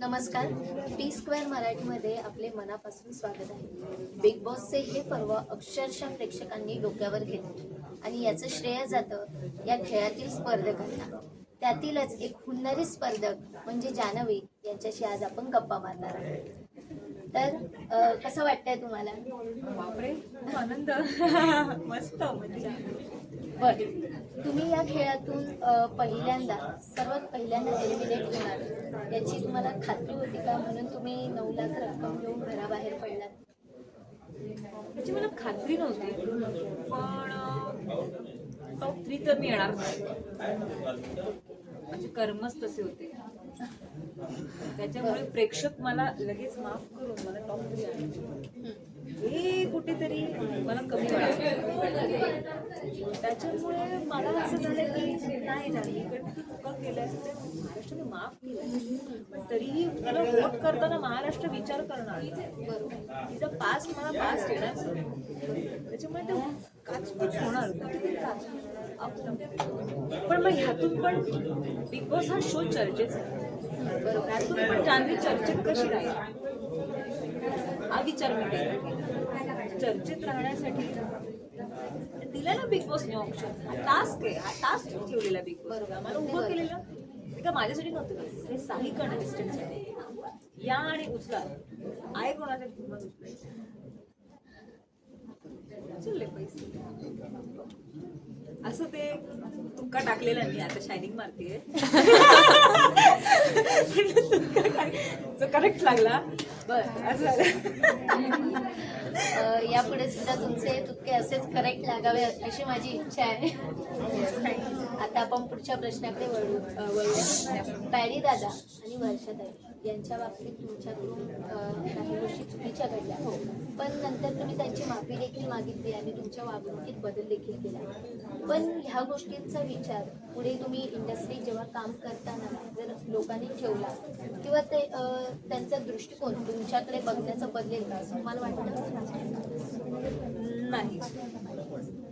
नमस्कार. T square मराठीमध्ये आपले मनापासून स्वागत आहे. बिग बॉसचे हे पर्व अक्षरशः प्रेक्षकांनी डोक्यावर घेतले. आणि याचं श्रेय जातं या खेळातील स्पर्धकांना. त्यातीलच एक हुन्नरी स्पर्धक म्हणजे जानवी यांच्याशी आज आपण गप्पा मारणार आहोत. तर कसं वाटतंय तुम्हाला? बापरे खूप आनंद. मस्त मजा बर. तुम्ही या खेळातून पहिल्यांदा सर्वात पहिल्यांदा एलिमिनेट होणार. याची तुम्हाला खात्री होती का? म्हणून तुम्ही नऊ लाख रक्कम घेऊन घराबाहेर पडलात. त्याची मला खात्री नव्हती. पण टॉप थ्री तर मी येणार माझे कर्मच तसे होते. त्याच्यामुळे प्रेक्षक मला लगेच माफ करून मला टॉप थ्री हे कुठेतरी मला कमी वाटलं. त्याच्यामुळे मला असं झालं की नाही झाली इकडे ती चुका केल्या ते महाराष्ट्राने माफ केलं पण तरीही मला वोट करताना महाराष्ट्र विचार करणार. तिचा पास मला पास येणार. त्याच्यामुळे ते काचकूच होणार. कुठेतरी काचकूच पण मग ह्यातून पण बिग बॉस हा शो चर्चेचा आहे. पण जान्हवी चर्चेत कशी राहील? हा विचार चर्चेत राहण्यासाठी दिला ना बिग बॉसने ऑप्शन हा टास्क आहे. हा टास्क ठेवलेला बिग बॉस बरोबर. मला उभं केलेलं. का माझ्यासाठी नव्हतं. हे साही कंटेस्टंट या आणि उचला. आहे कोणाच्या उचलले पैसे. असं ते तुक्का टाकलेला मी आता शायनिंग मारते करेक्ट लागला. बर असं यापुढे सुद्धा तुमचे तुटके असेच करेक्ट लागावे अशी माझी इच्छा आहे. आता आपण पुढच्या प्रश्नाकडे वळू वळू वळूया. पॅरी दादा आणि वर्षाताई यांच्या बाबतीत तुमच्याकडून काही गोष्टी चुकीच्या घडल्या. हो. पण नंतर तुम्ही त्यांची माफी देखील मागितली आणि तुमच्या वागणुकीत बदल देखील केला. पण ह्या गोष्टींचा विचार पुढे तुम्ही इंडस्ट्रीत जेव्हा काम करताना जर लोकांनी ठेवला किंवा ते त्यांचा दृष्टिकोन तुमच्याकडे बघण्याचा बदलेल का? असं मला वाटतं? नाही.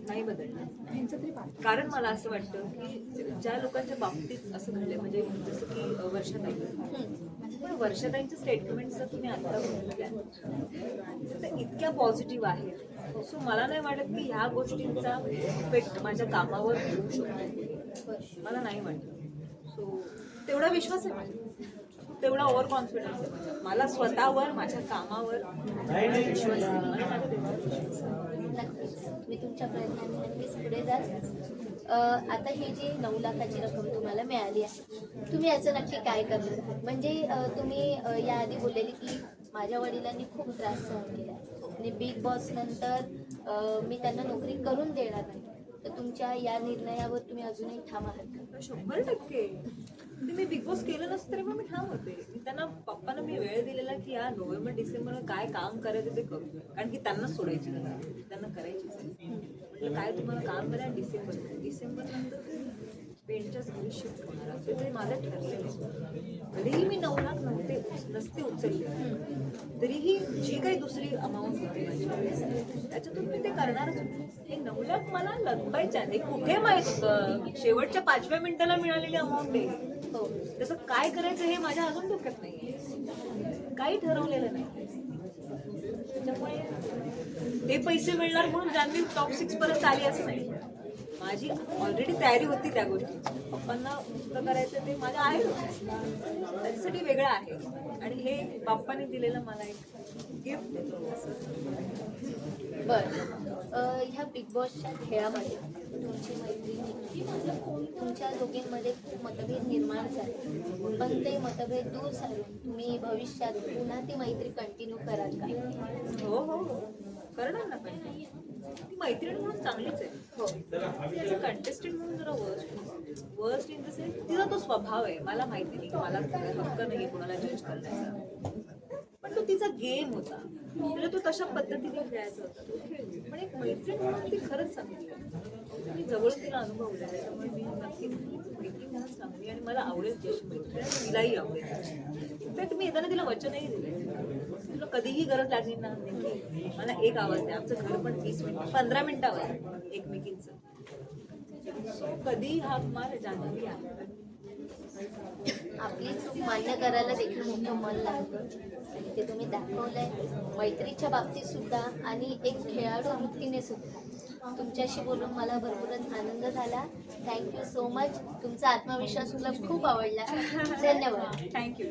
नाही बदलणार. कारण मला असं वाटतं की ज्या लोकांच्या बाबतीत असं घडलं म्हणजे जसं की वर्षाताई. पण वर्षाताईंच्या स्टेटमेंट जर तुम्ही आता बघितल्या तर इतक्या पॉझिटिव्ह आहेत. सो मला नाही वाटत की ह्या गोष्टींचा इफेक्ट माझ्या कामावर होऊ शकतो. मला नाही वाटत. सो तेवढा विश्वास आहे माझा तेवढा ओव्हर कॉन्फिडन्स आहे माझ्या. मला स्वतःवर माझ्या कामावर विश्वास आहे. नक्कीच. मी तुमच्या प्रयत्नांनी नक्कीच पुढे जाल. आता ही जी नऊ लाखाची रक्कम तुम्हाला मिळाली आहे तुम्ही याचं नक्की काय करणार? म्हणजे तुम्ही याआधी बोललेली की माझ्या वडिलांनी खूप त्रास सहन केला आणि बिग बॉस नंतर मी त्यांना नोकरी करून देणार नाही. तर तुमच्या या निर्णयावर तुम्ही अजूनही ठाम आहात शंभर टक्के. म्हणजे मी बिग बॉस केलं नसतं तरी पण मी ठाम होते. मी त्यांना पप्पांना मी वेळ दिलेला की या नोव्हेंबर डिसेंबर काय काम करायचं ते करू. कारण की त्यांना सोडायची गरज त्यांना करायची म्हटलं, म्हणजे काय तुम्हाला काम करा डिसेंबर डिसेंबर नंतर पेंटच्याच घरी शिफ्ट होणार असते. ते माझं ठरलेलं तरीही मी नऊ लाख नव्हते नसते उचलले. तरीही जी काही दुसरी अमाऊंट होती त्याच्यातून मी ते करणारच होते. हे मला लगवायच्या हे कुठे माहीत होतं? शेवटच्या पाचव्या मिनिटाला मिळालेली अमाऊंट आहे. हो. काय करायचं हे माझ्या अजून डोक्यात नाही काही ठरवलेलं नाही. त्याच्यामुळे ते पैसे मिळणार म्हणून जान्हवी टॉप सिक्स पर्यंत आली असं नाही. माझी ऑलरेडी तयारी होती त्या गोष्टीची. पप्पांना मुक्त करायचं ते माझं आहे. त्याच्यासाठी वेगळं आहे. आणि हे बाप्पाने दिलेलं मला एक गिफ्ट बरं. अ, बिग बॉसच्या खेळामध्ये. तुमची मैत्रिणी तुमच्या दोघींमध्ये खूप मतभेद निर्माण झाले? पण ते मतभेद दूर झाले. तुम्ही भविष्यात पुन्हा ती मैत्री कंटिन्यू कराल का? हो, हो हो करणार ना पण ती. मैत्रीण म्हणून चांगलीच आहे. हो. कंटेस्टंट म्हणून जरा worst worst in the sense तिचा तो स्वभाव आहे. मला माहिती नाही. की मला हक्क नाही कोणाला जज करण्याचा. तो तिचा गेम होता. तिला तो तशा पद्धतीने खेळायचा होता. पण एक मैत्रीण म्हणून ती खरंच सांगितली मी जवळ तिला अनुभवलं आहे, त्याच्यामुळे मी नक्की मैत्रीण म्हणून सांगली आणि मला आवडेल ती मैत्रीण. तिलाही आवडेल. इनफॅक्ट मी येताना तिला वचनही दिले. तुला कधीही गरज लागली ना मला एक आवाज आहे आमचं घर पण वीस मिनिट पंधरा मिनिटावर एकमेकींचं. कधी हाक मार आहे. आपली चूक मान्य करायला देखील मोठं मन लागतं. आणि ते तुम्ही दाखवलंय. मैत्रीच्या बाबतीत सुद्धा आणि एक खेळाडू वृत्तीने सुद्धा. तुमच्याशी बोलून मला भरपूरच आनंद झाला. थँक्यू सो मच तुमचा आत्मविश्वास मला खूप आवडला. धन्यवाद. थँक्यू